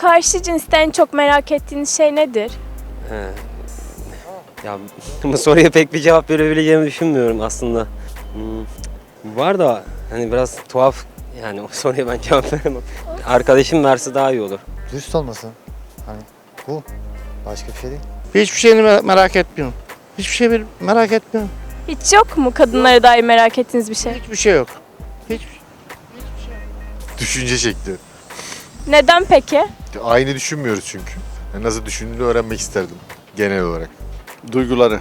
Karşı cinste en çok merak ettiğiniz şey nedir? He. Ya bu soruya pek bir cevap verebileceğimi düşünmüyorum aslında. Hmm, Var da hani biraz tuhaf yani o soruya ben cevap veremem. Arkadaşım verse daha iyi olur. Dürüst olmasın. Hani bu. Başka bir şey değil. Hiçbir şeyini me- merak etmiyorum. Hiçbir şey bir- merak etmiyorum. Hiç yok mu kadınlara dair merak ettiğiniz bir şey? Hiçbir şey yok. Hiç Düşünce şekli. Neden peki? Aynı düşünmüyoruz çünkü. Yani nasıl düşündüğünü öğrenmek isterdim genel olarak. duyguları.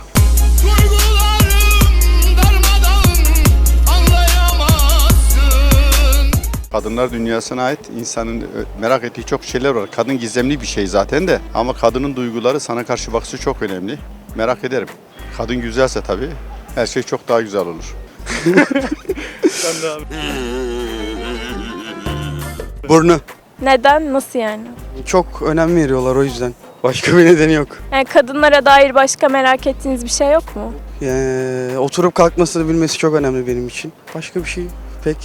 Kadınlar dünyasına ait insanın e, merak ettiği çok şeyler var. Kadın gizemli bir şey zaten de ama kadının duyguları sana karşı bakışı çok önemli. Merak ederim. Kadın güzelse tabii her şey çok daha güzel olur. Burnu. Neden? Nasıl yani? Çok önem veriyorlar o yüzden. Başka bir nedeni yok. Yani kadınlara dair başka merak ettiğiniz bir şey yok mu? Yani oturup kalkmasını bilmesi çok önemli benim için. Başka bir şey pek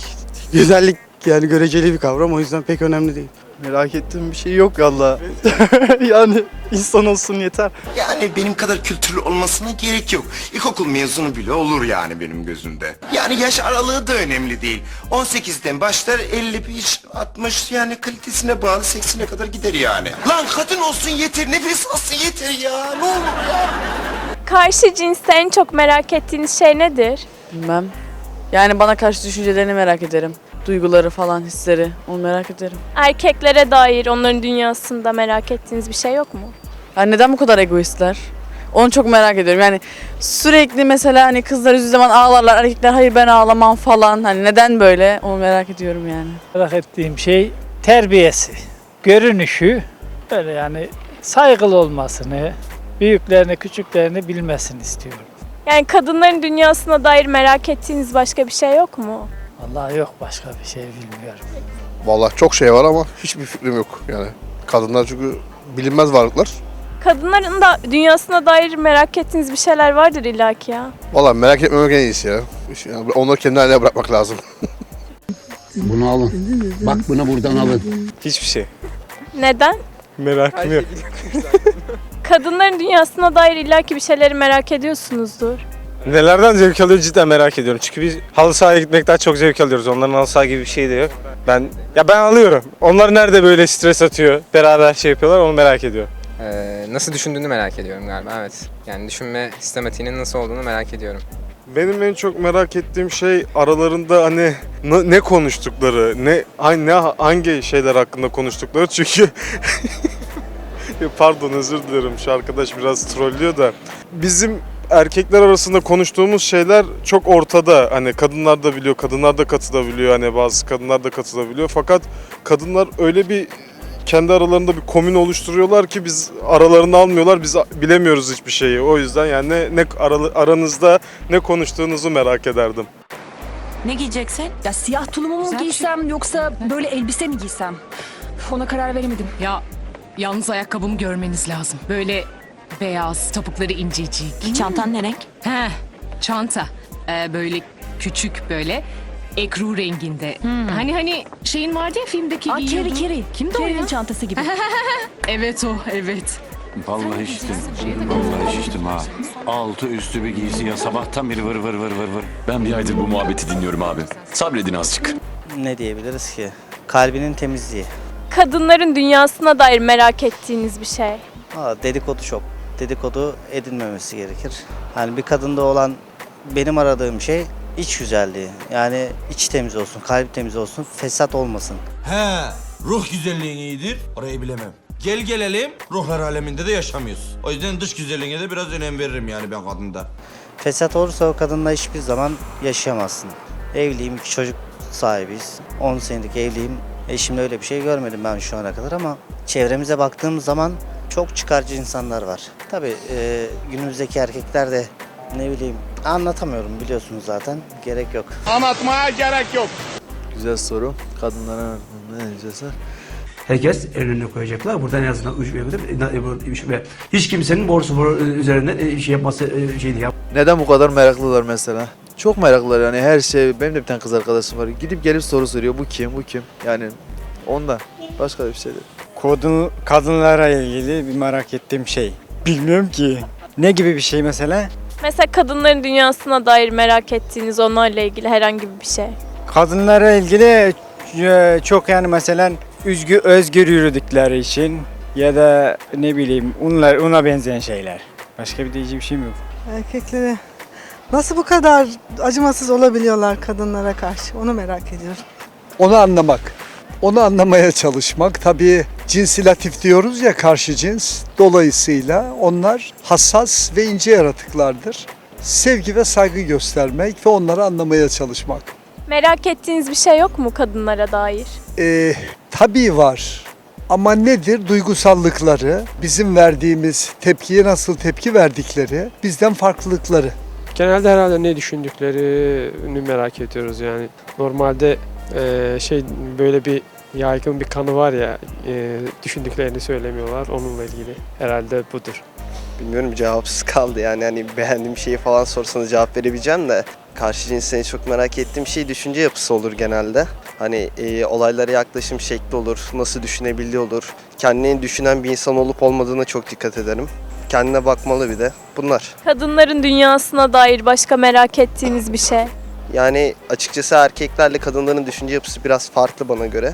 güzellik yani göreceli bir kavram o yüzden pek önemli değil. Merak ettiğim bir şey yok valla. yani insan olsun yeter. Yani benim kadar kültürlü olmasına gerek yok İlkokul mezunu bile olur yani benim gözümde Yani yaş aralığı da önemli değil 18'den başlar 55 60 yani kalitesine bağlı 80'e kadar gider yani Lan kadın olsun yeter nefes alsın yeter ya ne olur ya Karşı cinste en çok merak ettiğiniz şey nedir? Bilmem. Yani bana karşı düşüncelerini merak ederim. Duyguları falan, hisleri. Onu merak ederim. Erkeklere dair onların dünyasında merak ettiğiniz bir şey yok mu? Yani neden bu kadar egoistler? Onu çok merak ediyorum. Yani sürekli mesela hani kızlar üzüldüğü zaman ağlarlar, erkekler hayır ben ağlamam falan. Hani neden böyle? Onu merak ediyorum yani. Merak ettiğim şey terbiyesi, görünüşü, böyle yani saygılı olmasını, büyüklerini, küçüklerini bilmesini istiyorum. Yani kadınların dünyasına dair merak ettiğiniz başka bir şey yok mu? Vallahi yok başka bir şey bilmiyorum. Vallahi çok şey var ama hiçbir fikrim yok yani. Kadınlar çünkü bilinmez varlıklar. Kadınların da dünyasına dair merak ettiğiniz bir şeyler vardır illaki ya. Vallahi merak etmemek en iyisi ya. Yani onları kendi haline bırakmak lazım. Bunu alın. Bak bunu buradan alın. Hiçbir şey. Neden? Merakım yok. Kadınların dünyasına dair illaki bir şeyleri merak ediyorsunuzdur. Nelerden zevk alıyor cidden merak ediyorum. Çünkü biz halı sahaya gitmekten çok zevk alıyoruz. Onların halı saha gibi bir şey de yok. Ben ya ben alıyorum. Onlar nerede böyle stres atıyor, beraber şey yapıyorlar onu merak ediyorum. Ee, nasıl düşündüğünü merak ediyorum galiba evet. Yani düşünme sistematiğinin nasıl olduğunu merak ediyorum. Benim en çok merak ettiğim şey aralarında hani ne, ne konuştukları, ne hangi, ne hangi şeyler hakkında konuştukları çünkü pardon özür dilerim şu arkadaş biraz trollüyor da bizim erkekler arasında konuştuğumuz şeyler çok ortada. Hani kadınlar da biliyor, kadınlar da katılabiliyor. Hani bazı kadınlar da katılabiliyor. Fakat kadınlar öyle bir kendi aralarında bir komün oluşturuyorlar ki biz aralarını almıyorlar. Biz bilemiyoruz hiçbir şeyi. O yüzden yani ne, ne aralı- aranızda ne konuştuğunuzu merak ederdim. Ne giyeceksin? Ya siyah tulumu mu giysem yoksa böyle elbise mi giysem? Üf, Ona karar veremedim. Ya yalnız ayakkabımı görmeniz lazım. Böyle beyaz, topukları incecik. Çantan ne renk? He, çanta. Ee, böyle küçük böyle ekru renginde. Hani hani şeyin vardı ya filmdeki Aa, giyiyordu. Keri Keri. Kimdi o ya? çantası gibi. Evet o, evet. Vallahi şiştim. Vallahi şiştim ha. Altı üstü bir giysi ya sabahtan beri vır vır vır vır vır. Ben bir aydır bu muhabbeti dinliyorum abi. Sabredin azıcık. Ne diyebiliriz ki? Kalbinin temizliği. Kadınların dünyasına dair merak ettiğiniz bir şey. Aa, dedikodu çok. Dedikodu edilmemesi gerekir. Hani bir kadında olan benim aradığım şey iç güzelliği. Yani iç temiz olsun, kalbi temiz olsun, fesat olmasın. He ruh güzelliğin iyidir orayı bilemem Gel gelelim ruhlar aleminde de yaşamıyoruz O yüzden dış güzelliğine de biraz önem veririm yani ben kadında Fesat olursa o kadınla hiçbir zaman yaşayamazsın. Evliyim, iki çocuk sahibiyiz. 10 senelik evliyim. Eşimle öyle bir şey görmedim ben şu ana kadar ama çevremize baktığımız zaman çok çıkarcı insanlar var. Tabii e, günümüzdeki erkekler de ne bileyim anlatamıyorum biliyorsunuz zaten. Gerek yok. Anlatmaya gerek yok. Güzel soru. Kadınlara ne diyeceğiz? Herkes önüne koyacaklar. Buradan en azından uç ve hiç kimsenin borsu üzerinden şey yapması şeydi ya. Neden bu kadar meraklılar mesela? Çok meraklılar yani her şey. Benim de bir tane kız arkadaşım var. Gidip gelip soru soruyor. Bu kim? Bu kim? Yani ondan. Başka bir şey değil. Kodun, kadınlara ilgili bir merak ettiğim şey. Bilmiyorum ki. Ne gibi bir şey mesela? Mesela kadınların dünyasına dair merak ettiğiniz onlarla ilgili herhangi bir şey. Kadınlara ilgili e, çok yani mesela üzgü, özgür yürüdükleri için ya da ne bileyim onlar ona benzeyen şeyler. Başka bir diyeceğim bir şeyim yok. Erkeklere nasıl bu kadar acımasız olabiliyorlar kadınlara karşı onu merak ediyorum. Onu anlamak. Onu anlamaya çalışmak. Tabii cinsilatif diyoruz ya karşı cins. Dolayısıyla onlar hassas ve ince yaratıklardır. Sevgi ve saygı göstermek ve onları anlamaya çalışmak. Merak ettiğiniz bir şey yok mu kadınlara dair? Ee, tabii var. Ama nedir? Duygusallıkları, bizim verdiğimiz tepkiye nasıl tepki verdikleri, bizden farklılıkları. Genelde herhalde ne düşündüklerini merak ediyoruz yani. Normalde eee, şey böyle bir yaygın bir kanı var ya eee, düşündüklerini söylemiyorlar onunla ilgili herhalde budur. Bilmiyorum cevapsız kaldı yani hani beğendiğim şeyi falan sorsanız cevap verebileceğim de karşı cinsten çok merak ettiğim şey düşünce yapısı olur genelde. Hani e, olaylara yaklaşım şekli olur, nasıl düşünebildiği olur. Kendini düşünen bir insan olup olmadığına çok dikkat ederim. Kendine bakmalı bir de. Bunlar. Kadınların dünyasına dair başka merak ettiğiniz bir şey. Yani açıkçası erkeklerle kadınların düşünce yapısı biraz farklı bana göre.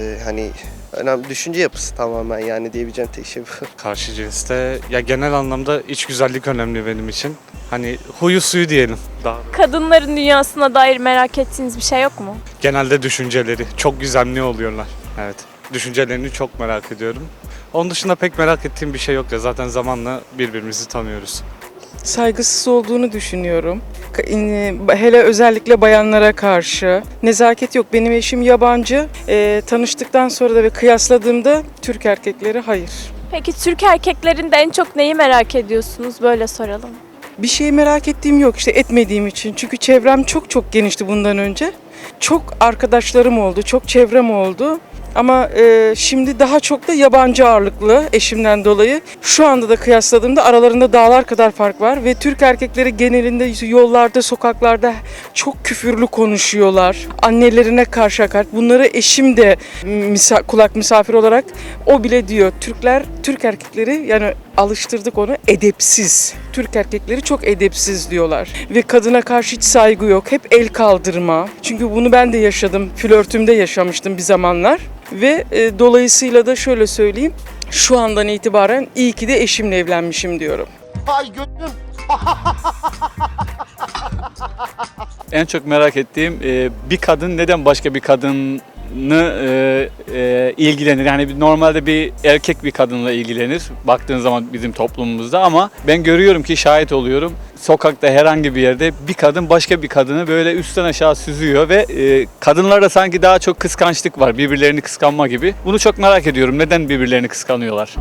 E, hani önemli düşünce yapısı tamamen yani diyebileceğim tek şey bu. Karşı cinste ya genel anlamda iç güzellik önemli benim için. Hani huyu suyu diyelim. Daha Kadınların dünyasına dair merak ettiğiniz bir şey yok mu? genelde düşünceleri çok gizemli oluyorlar. Evet. Düşüncelerini çok merak ediyorum. Onun dışında pek merak ettiğim bir şey yok ya zaten zamanla birbirimizi tanıyoruz. Saygısız olduğunu düşünüyorum. Hele özellikle bayanlara karşı. Nezaket yok. Benim eşim yabancı. Ee, tanıştıktan sonra da ve kıyasladığımda Türk erkekleri hayır. Peki Türk erkeklerinde en çok neyi merak ediyorsunuz? Böyle soralım. Bir şeyi merak ettiğim yok işte etmediğim için. Çünkü çevrem çok çok genişti bundan önce. Çok arkadaşlarım oldu, çok çevrem oldu. Ama e, şimdi daha çok da yabancı ağırlıklı eşimden dolayı. Şu anda da kıyasladığımda aralarında dağlar kadar fark var. Ve Türk erkekleri genelinde yollarda, sokaklarda çok küfürlü konuşuyorlar. Annelerine karşı hakaret. Bunları eşim de misa- kulak misafir olarak o bile diyor. Türkler, Türk erkekleri yani alıştırdık onu edepsiz. Türk erkekleri çok edepsiz diyorlar. Ve kadına karşı hiç saygı yok. Hep el kaldırma. Çünkü bunu ben de yaşadım. Flörtümde yaşamıştım bir zamanlar. Ve e, dolayısıyla da şöyle söyleyeyim. Şu andan itibaren iyi ki de eşimle evlenmişim diyorum. Ay götüm. En çok merak ettiğim e, bir kadın neden başka bir kadını e, e, ilgilenir? Yani normalde bir erkek bir kadınla ilgilenir baktığın zaman bizim toplumumuzda ama ben görüyorum ki şahit oluyorum. Sokakta herhangi bir yerde bir kadın başka bir kadını böyle üstten aşağı süzüyor ve e, kadınlarda sanki daha çok kıskançlık var. Birbirlerini kıskanma gibi. Bunu çok merak ediyorum. Neden birbirlerini kıskanıyorlar?